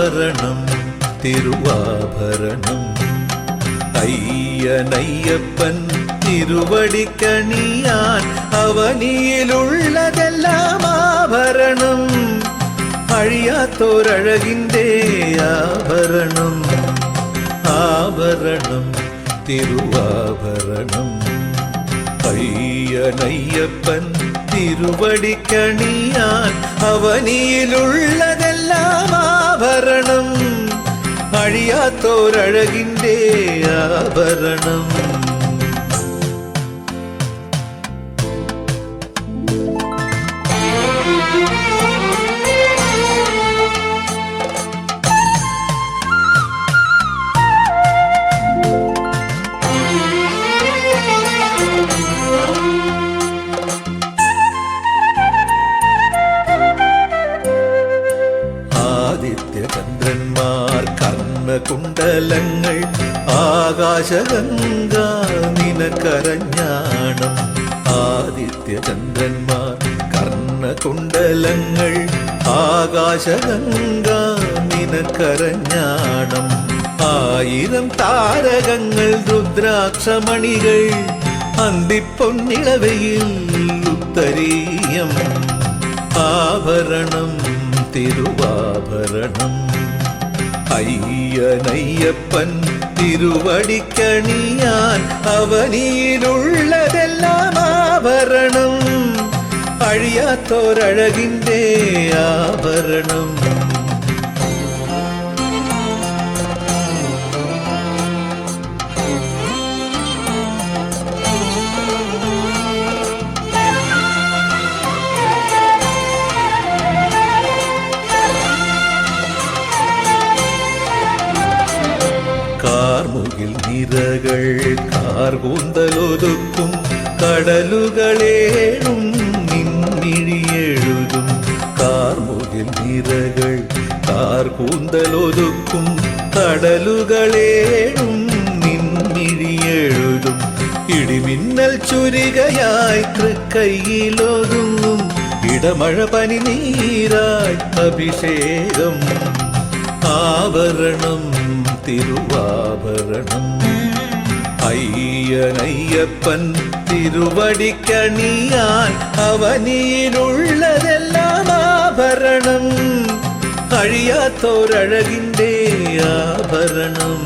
ആഭരണം തിരുവാഭരണം. അയ്യനയ്യപ്പൻ തിരുവടിക്കണിയാൻ അവനിയിലുള്ളതെല്ലാം ആഭരണം. അഴിയാത്തോരഴകിന്റെ ആഭരണം. ആഭരണം തിരുവാഭരണം. അയ്യനയ്യപ്പൻ തിരുവടിക്കണിയാൻ അവനിയിലുള്ളതെല്ലാം അഴിയാത്തോരഴകിന്റെ ആഭരണം. ആദിത്യചന്ദ്രന്മാർ കർണകുണ്ടലങ്ങൾ ആകാശഗംഗ നിനക്കരഞ്ഞാണം ആദിത്യചന്ദ്രന്മാർ കർണകുണ്ടലങ്ങൾ ആകാശഗംഗ നിനക്കരഞ്ഞാണം ആയിരം താരകങ്ങൾ രുദ്രാക്ഷമണികൾ അന്തിപ്പൊന്നിളവയിൽ ഉത്തരീയം. ആഭരണം തിരുവാഭരണം. അയ്യനയ്യപ്പൻ തിരുവടിക്കണിയാൻ അവനിയിലുള്ളതെല്ലാം ആഭരണം. അഴിയാത്തോരഴകിന്റെ ആഭരണം. കാർമുകിൽ നിരകൾ കാർകൂന്തലൊതുക്കും കടലുകളേഴും നിന്നിഴിയെഴുതും കാർമുകിൽ നിരകൾ കാർകൂന്തലൊതുക്കും കടലുകളേഴും നിന്നിഴിയെഴുതും ഇടിമിന്നൽ ചുരികയായി തൃക്കൈയിലൊതുങ്ങും ഇടമഴ പനി നീരായി അഭിഷേകം ആഭരണം തിരുവാഭരണം. അയ്യനയ്യപ്പൻ തിരുവടിക്കണിയാൻ അവനിയിലുള്ളതെല്ലാം ആഭരണം. കഴിയാത്തൊരഴകിന്റെ ആഭരണം.